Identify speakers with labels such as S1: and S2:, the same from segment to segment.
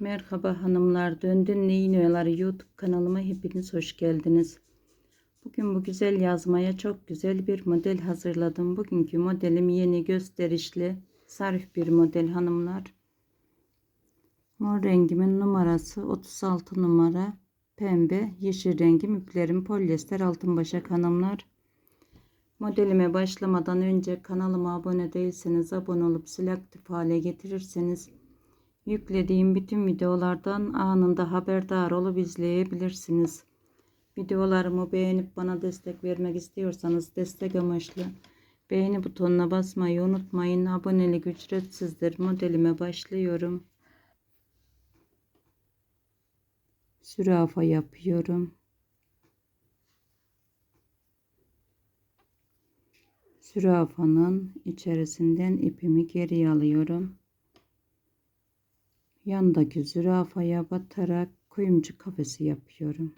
S1: Merhaba hanımlar, Döndün Neyin Oyaları YouTube kanalıma hepiniz hoş geldiniz. Bugün bu güzel yazmaya çok güzel bir model hazırladım. Bugünkü modelim yeni gösterişli, zarif bir model hanımlar. Mor rengimin numarası 36 numara. Pembe, yeşil rengim iplerim polyester altın başak hanımlar. Modelime başlamadan önce kanalıma abone değilseniz abone olup zil aktif hale getirirseniz yüklediğim bütün videolardan anında haberdar olup izleyebilirsiniz. Videolarımı beğenip bana destek vermek istiyorsanız destek amaçlı beğeni butonuna basmayı unutmayın. Abonelik ücretsizdir. Modelime başlıyorum. Zürafa yapıyorum. Zürafanın içerisinden ipimi geri alıyorum. Yandaki zürafaya batarak kuyumcu kafesi yapıyorum.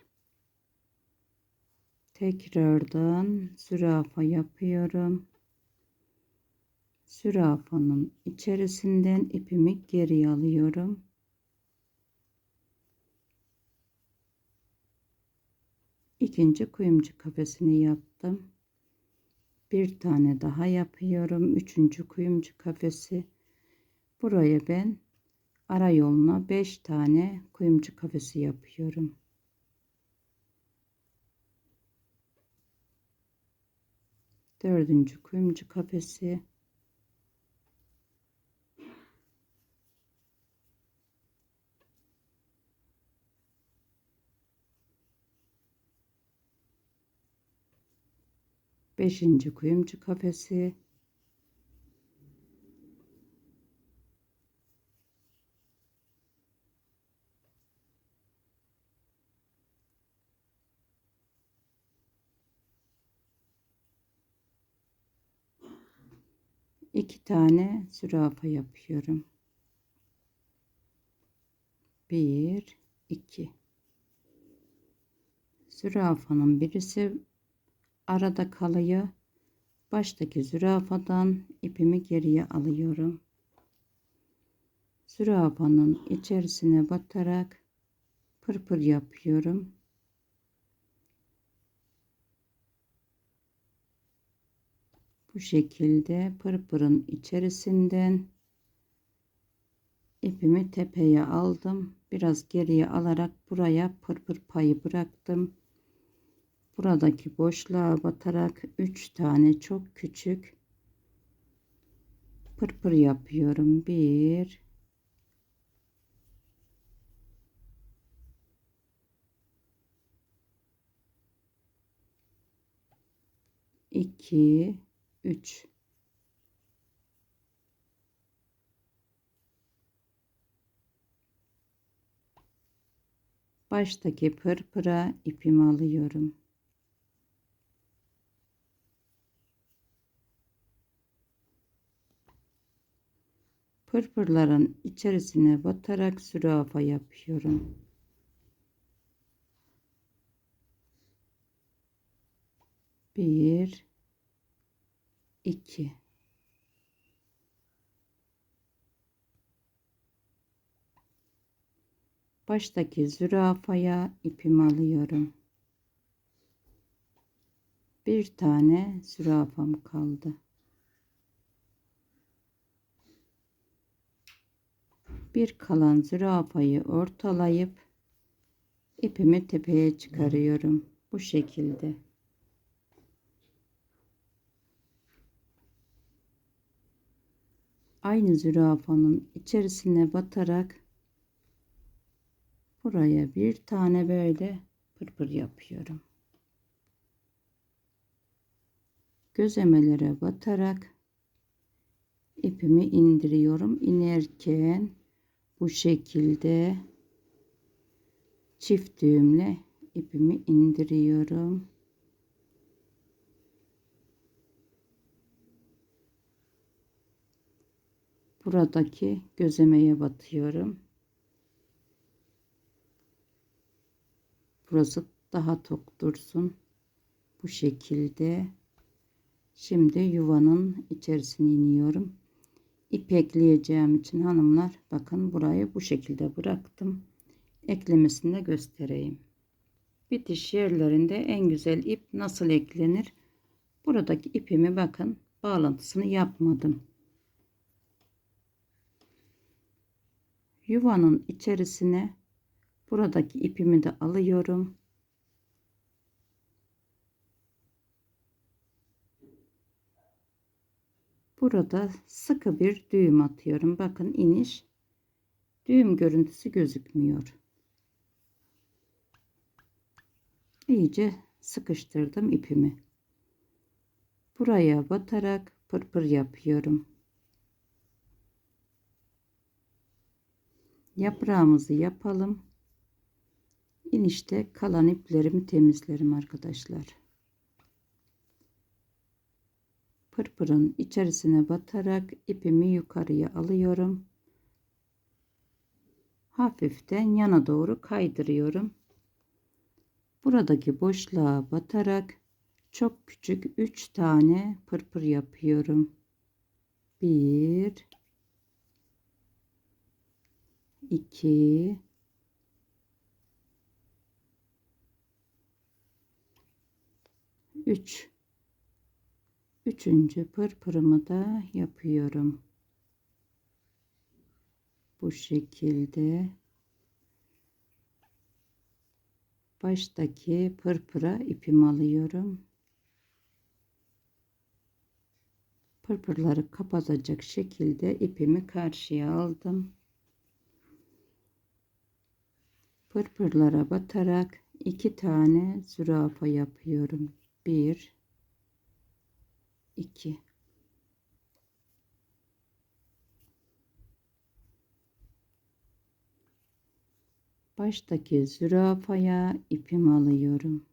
S1: Tekrardan zürafa yapıyorum. Zürafanın içerisinden ipimi geri alıyorum. İkinci kuyumcu kafesini yaptım. Bir tane daha yapıyorum. Üçüncü kuyumcu kafesi. Buraya ben ara yoluna 5 tane kuyumcu kafesi yapıyorum. Dördüncü kuyumcu kafesi. Beşinci kuyumcu kafesi. İki tane zürafa yapıyorum. Bir, iki. Zürafanın birisi arada kalıyor. Baştaki zürafadan ipimi geriye alıyorum. Zürafanın içerisine batarak pırpır yapıyorum. Bu şekilde pırpırın içerisinden ipimi tepeye aldım. Biraz geriye alarak buraya pırpır payı bıraktım. Buradaki boşluğa batarak 3 tane çok küçük pırpır yapıyorum. 1 2 3 Baştaki pırpıra ipimi alıyorum. Pırpırların içerisine batarak zürafa yapıyorum. Bir, 2 Baştaki zürafaya ipimi alıyorum. Bir tane zürafam kaldı. Bir kalan zürafayı ortalayıp ipimi tepeye çıkarıyorum. Bu şekilde. Aynı zürafanın içerisine batarak buraya bir tane böyle pırpır yapıyorum. Gözemelere batarak ipimi indiriyorum. İnerken bu şekilde çift düğümle ipimi indiriyorum. Buradaki gözemeye batıyorum. Burası daha tok dursun. Bu şekilde. Şimdi yuvanın içerisine iniyorum. ip ekleyeceğim için hanımlar bakın burayı bu şekilde bıraktım. Eklemesini de göstereyim. Bitiş yerlerinde en güzel ip nasıl eklenir? Buradaki ipimi bakın bağlantısını yapmadım. Yuvanın içerisine buradaki ipimi de alıyorum. Burada sıkı bir düğüm atıyorum. Bakın iniş düğüm görüntüsü gözükmüyor. İyice sıkıştırdım ipimi. Buraya batarak pırpır yapıyorum. Yaprağımızı yapalım. İnişte kalan iplerimi temizlerim arkadaşlar. Pırpırın içerisine batarak ipimi yukarıya alıyorum. Hafiften yana doğru kaydırıyorum. Buradaki boşluğa batarak çok küçük 3 tane pırpır yapıyorum. 1 2 3 Üçüncü pırpırımı da yapıyorum. Bu şekilde baştaki pırpıra ipimi alıyorum. Pırpırları kapatacak şekilde ipimi karşıya aldım. Pırpırlara batarak iki tane zürafa yapıyorum. Bir 2 baştaki zürafaya ipimi alıyorum.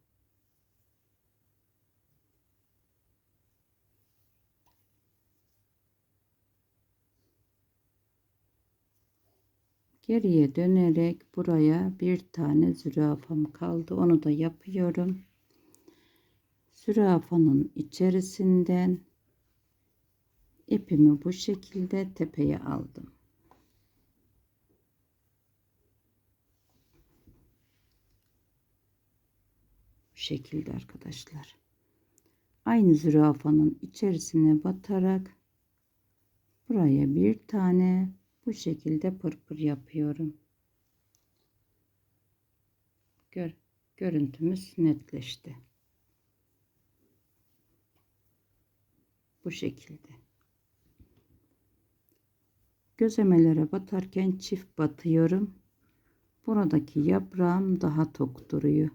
S1: Geriye dönerek buraya bir tane zürafam kaldı. Onu da yapıyorum zürafanın içerisinden ipimi bu şekilde tepeye aldım. Bu şekilde arkadaşlar. Aynı zürafanın içerisine batarak buraya bir tane bu şekilde pırpır yapıyorum. Gör, görüntümüz netleşti. Bu şekilde. Gözemelere batarken çift batıyorum. Buradaki yaprağım daha tok duruyor.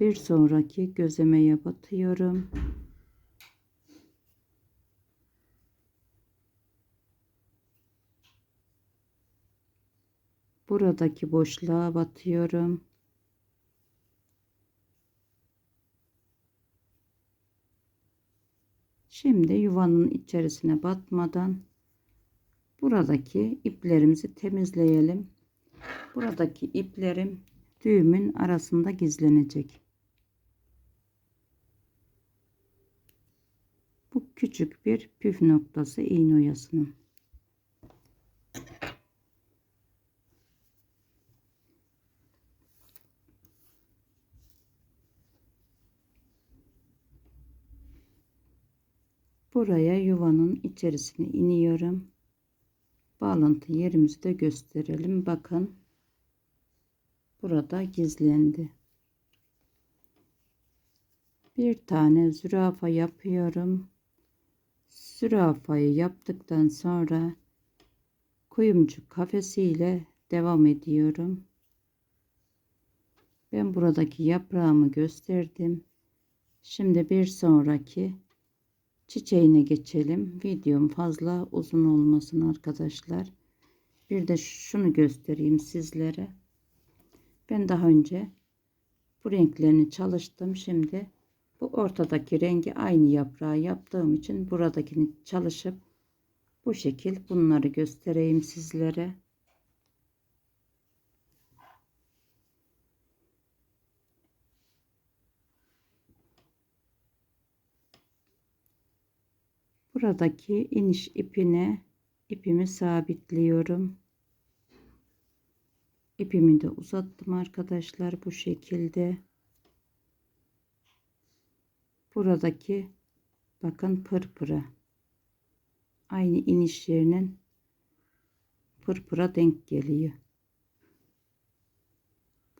S1: Bir sonraki gözemeye batıyorum. Buradaki boşluğa batıyorum. Şimdi yuvanın içerisine batmadan buradaki iplerimizi temizleyelim. Buradaki iplerim düğümün arasında gizlenecek. Bu küçük bir püf noktası iğne oyasının. Buraya yuvanın içerisine iniyorum. Bağlantı yerimizi de gösterelim. Bakın. Burada gizlendi. Bir tane zürafa yapıyorum. Zürafayı yaptıktan sonra kuyumcu kafesiyle devam ediyorum. Ben buradaki yaprağımı gösterdim. Şimdi bir sonraki çiçeğine geçelim. Videom fazla uzun olmasın arkadaşlar. Bir de şunu göstereyim sizlere. Ben daha önce bu renklerini çalıştım. Şimdi bu ortadaki rengi aynı yaprağı yaptığım için buradakini çalışıp bu şekil bunları göstereyim sizlere. Buradaki iniş ipine ipimi sabitliyorum. İpimi de uzattım arkadaşlar bu şekilde. Buradaki bakın pırpıra aynı iniş yerinin pırpıra denk geliyor.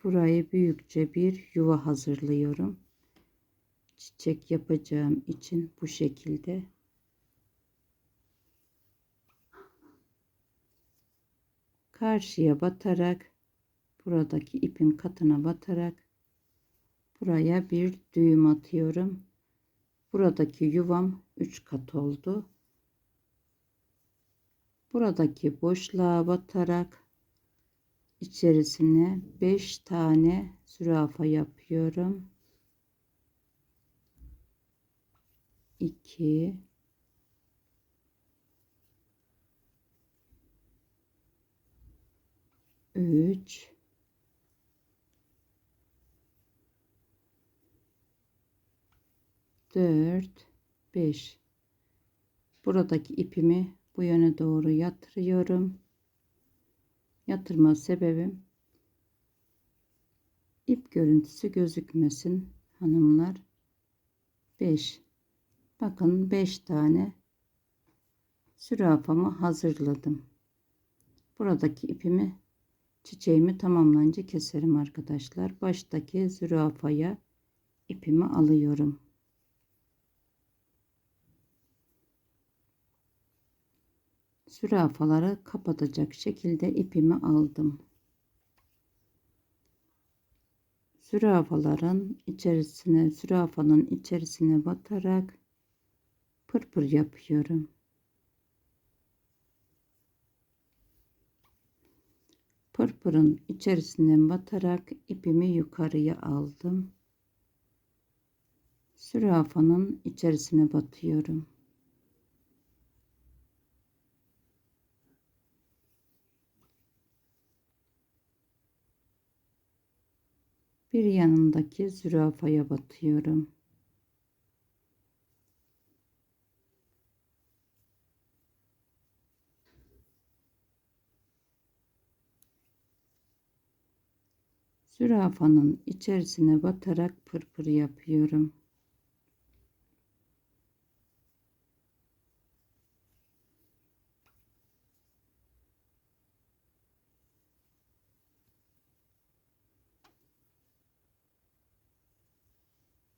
S1: Burayı büyükçe bir yuva hazırlıyorum. Çiçek yapacağım için bu şekilde karşıya batarak buradaki ipin katına batarak buraya bir düğüm atıyorum. Buradaki yuvam 3 kat oldu. Buradaki boşluğa batarak içerisine 5 tane zürafa yapıyorum. 2 3 4 5 buradaki ipimi bu yöne doğru yatırıyorum. Yatırma sebebim ip görüntüsü gözükmesin hanımlar. 5 bakın 5 tane zürafamı hazırladım. Buradaki ipimi çiçeğimi tamamlanınca keserim arkadaşlar baştaki zürafaya ipimi alıyorum zürafaları kapatacak şekilde ipimi aldım. Zürafaların içerisine, zürafanın içerisine batarak pırpır yapıyorum. Pırpırın içerisinden batarak ipimi yukarıya aldım. Zürafanın içerisine batıyorum. bir yanındaki zürafaya batıyorum. Zürafanın içerisine batarak pırpır yapıyorum.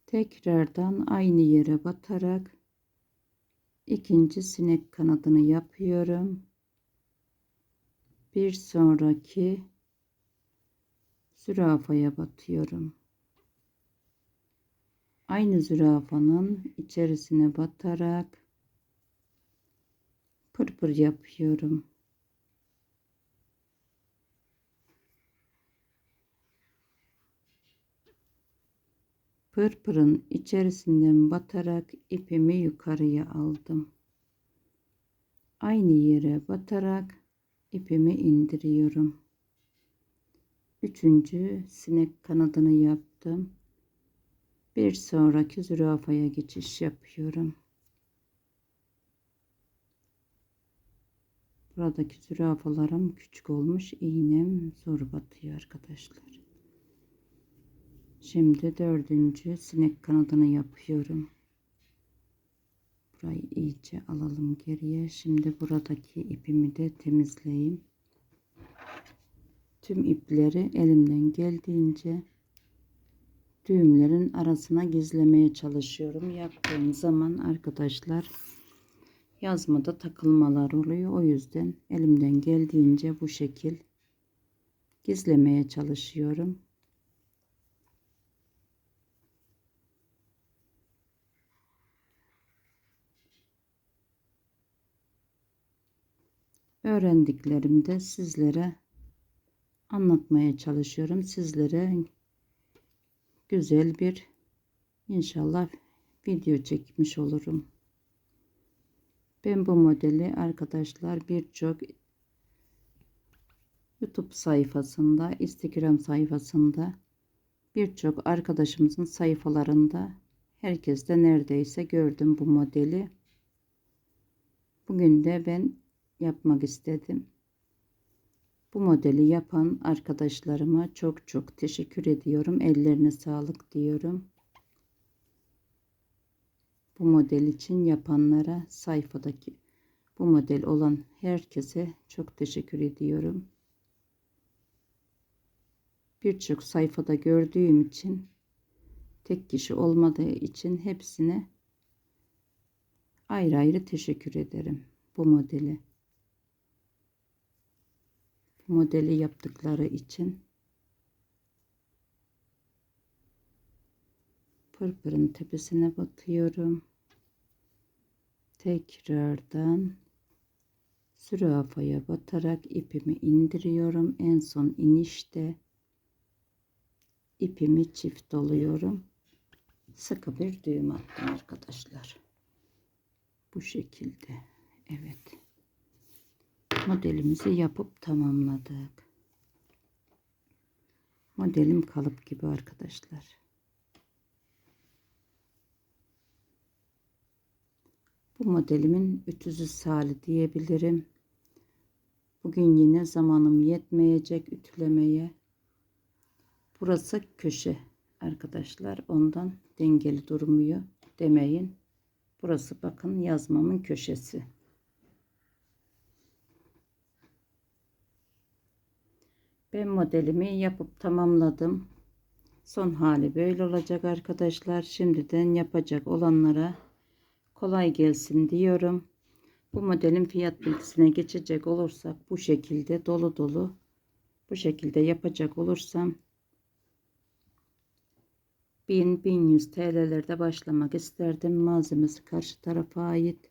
S1: tekrardan aynı yere batarak ikinci sinek kanadını yapıyorum. Bir sonraki zürafaya batıyorum. Aynı zürafanın içerisine batarak pırpır yapıyorum. Pırpırın içerisinden batarak ipimi yukarıya aldım. Aynı yere batarak ipimi indiriyorum. Üçüncü sinek kanadını yaptım. Bir sonraki zürafaya geçiş yapıyorum. Buradaki zürafalarım küçük olmuş. iğnem zor batıyor arkadaşlar. Şimdi dördüncü sinek kanadını yapıyorum. Burayı iyice alalım geriye. Şimdi buradaki ipimi de temizleyeyim. Tüm ipleri elimden geldiğince düğümlerin arasına gizlemeye çalışıyorum. Yaptığım zaman arkadaşlar yazmada takılmalar oluyor. O yüzden elimden geldiğince bu şekil gizlemeye çalışıyorum. öğrendiklerimi de sizlere anlatmaya çalışıyorum. Sizlere güzel bir inşallah video çekmiş olurum. Ben bu modeli arkadaşlar birçok YouTube sayfasında, Instagram sayfasında birçok arkadaşımızın sayfalarında herkeste neredeyse gördüm bu modeli. Bugün de ben yapmak istedim. Bu modeli yapan arkadaşlarıma çok çok teşekkür ediyorum. Ellerine sağlık diyorum. Bu model için yapanlara sayfadaki bu model olan herkese çok teşekkür ediyorum. Birçok sayfada gördüğüm için tek kişi olmadığı için hepsine ayrı ayrı teşekkür ederim bu modeli. Modeli yaptıkları için pırpırın tepesine batıyorum. Tekrardan zürafaya batarak ipimi indiriyorum. En son inişte ipimi çift doluyorum. Sıkı bir düğüm attım arkadaşlar. Bu şekilde. Evet. Modelimizi yapıp tamamladık. Modelim kalıp gibi arkadaşlar. Bu modelimin ütüsüz hali diyebilirim. Bugün yine zamanım yetmeyecek ütülemeye. Burası köşe arkadaşlar. Ondan dengeli durmuyor demeyin. Burası bakın yazmamın köşesi. Ben modelimi yapıp tamamladım. Son hali böyle olacak arkadaşlar. Şimdiden yapacak olanlara kolay gelsin diyorum. Bu modelin fiyat bilgisine geçecek olursak bu şekilde dolu dolu bu şekilde yapacak olursam 1000-1100 TL'lerde başlamak isterdim. Malzemesi karşı tarafa ait.